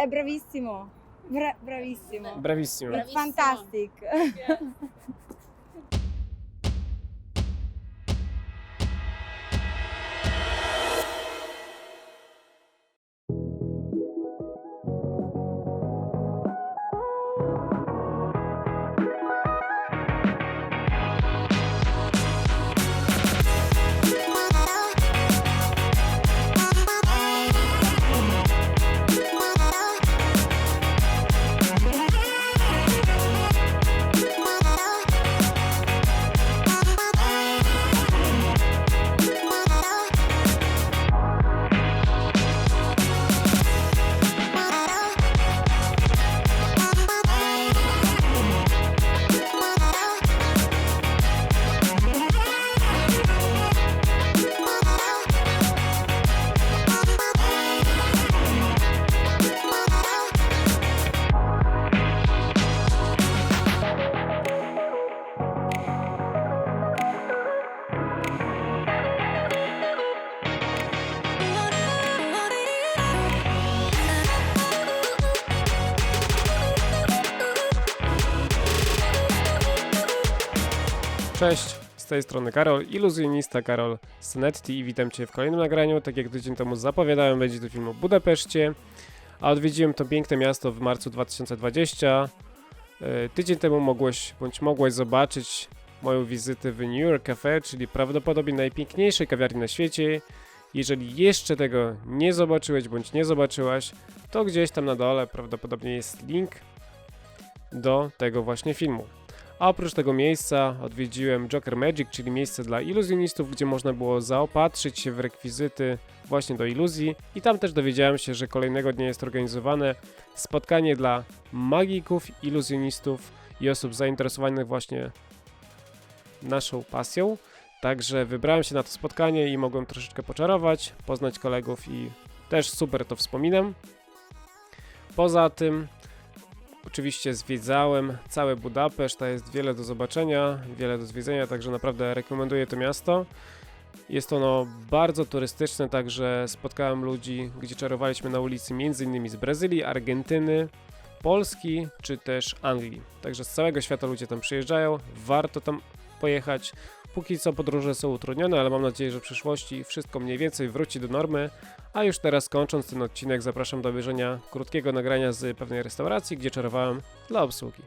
è bravissimo. Bra- bravissimo. Bravissimo. It's fantastic. Cześć, z tej strony Karol, iluzjonista Karol z Netti i witam Cię w kolejnym nagraniu. Tak jak tydzień temu zapowiadałem, będzie to film o Budapeszcie, a odwiedziłem to piękne miasto w marcu 2020. E, Tydzień temu mogłeś, bądź mogłeś zobaczyć moją wizytę w New York Cafe, czyli prawdopodobnie najpiękniejszej kawiarni na świecie. Jeżeli jeszcze tego nie zobaczyłeś, bądź nie zobaczyłaś, to gdzieś tam na dole prawdopodobnie jest link do tego właśnie filmu. A oprócz tego miejsca odwiedziłem Joker Magic, czyli miejsce dla iluzjonistów, gdzie można było zaopatrzyć się w rekwizyty właśnie do iluzji. I tam też dowiedziałem się, że kolejnego dnia jest organizowane spotkanie dla magików, iluzjonistów i osób zainteresowanych właśnie naszą pasją. Także wybrałem się na to spotkanie i mogłem troszeczkę poczarować, poznać kolegów i też super to wspominam. Poza tym Oczywiście zwiedzałem całe Budapeszt, to jest wiele do zobaczenia, wiele do zwiedzenia, także naprawdę rekomenduję to miasto. Jest ono bardzo turystyczne, także spotkałem ludzi, gdzie czarowaliśmy na ulicy m.in. z Brazylii, Argentyny, Polski czy też Anglii. Także z całego świata ludzie tam przyjeżdżają, warto tam pojechać. Póki co podróże są utrudnione, ale mam nadzieję, że w przyszłości wszystko mniej więcej wróci do normy. A już teraz kończąc ten odcinek, zapraszam do obejrzenia krótkiego nagrania z pewnej restauracji, gdzie czarowałem dla obsługi.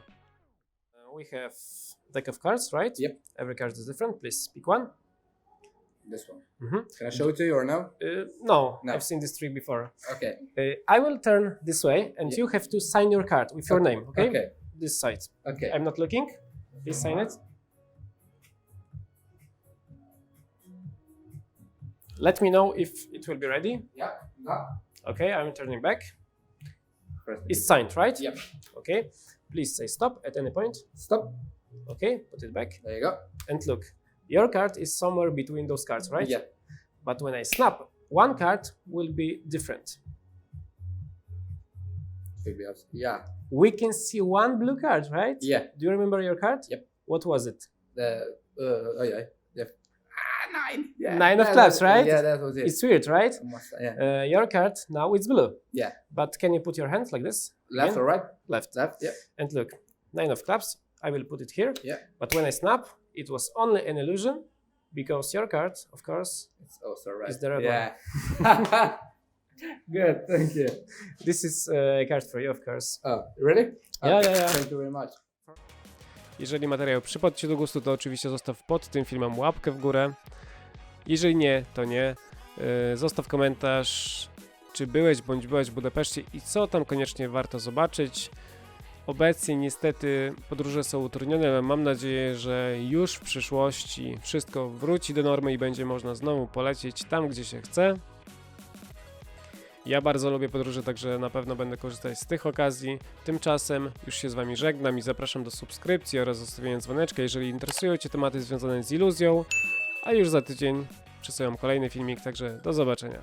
We have deck of cards, right? Yep. Every card is different. Please pick one. This one. Mhm. Can I show it to you or no? Uh, no, No. I've seen this trick before. Okay. Uh, I will turn this way, and Yeah. you have to sign your card with your name. Okay? Okay. This side. Okay. I'm not looking. Please sign it. Let me know if it will be ready. Yeah. No. Okay, I'm turning back. It's signed, right? Yep. Okay. Please say stop at any point. Stop. Okay, put it back. There you go. And look, your card is somewhere between those cards, right? Yeah. But when I snap, one card will be different. Yeah. We can see one blue card, right? Yeah. Do you remember your card? Yep. What was it? The. Uh. Oh yeah. Yeah. Nine. Yeah. Nine of clubs, right? Yeah, that was it. It's weird, right? Almost, yeah. Uh, your card now it's blue. Yeah. But can you put your hands like this? Left again? or right? Left. Left. Yeah. And look, nine of clubs. I will put it here. Yeah. But when I snap, it was only an illusion because your card, of course, It's also right. It's the red yeah. Good. Thank you. this is uh, a card for you, of course. Oh, ready? Yeah, yeah, yeah. Thank you very much. Jeżeli materiał przypadł Ci do gustu, to oczywiście zostaw pod tym filmem łapkę w górę. Jeżeli nie, to nie. Yy, Zostaw komentarz, czy byłeś bądź byłeś w Budapeszcie i co tam koniecznie warto zobaczyć. Obecnie niestety podróże są utrudnione, ale mam nadzieję, że już w przyszłości wszystko wróci do normy i będzie można znowu polecieć tam, gdzie się chce. Ja bardzo lubię podróże, także na pewno będę korzystać z tych okazji. Tymczasem już się z Wami żegnam i zapraszam do subskrypcji oraz zostawienia dzwoneczka, jeżeli interesują Cię tematy związane z iluzją. A już za tydzień przesyłam kolejny filmik, także do zobaczenia.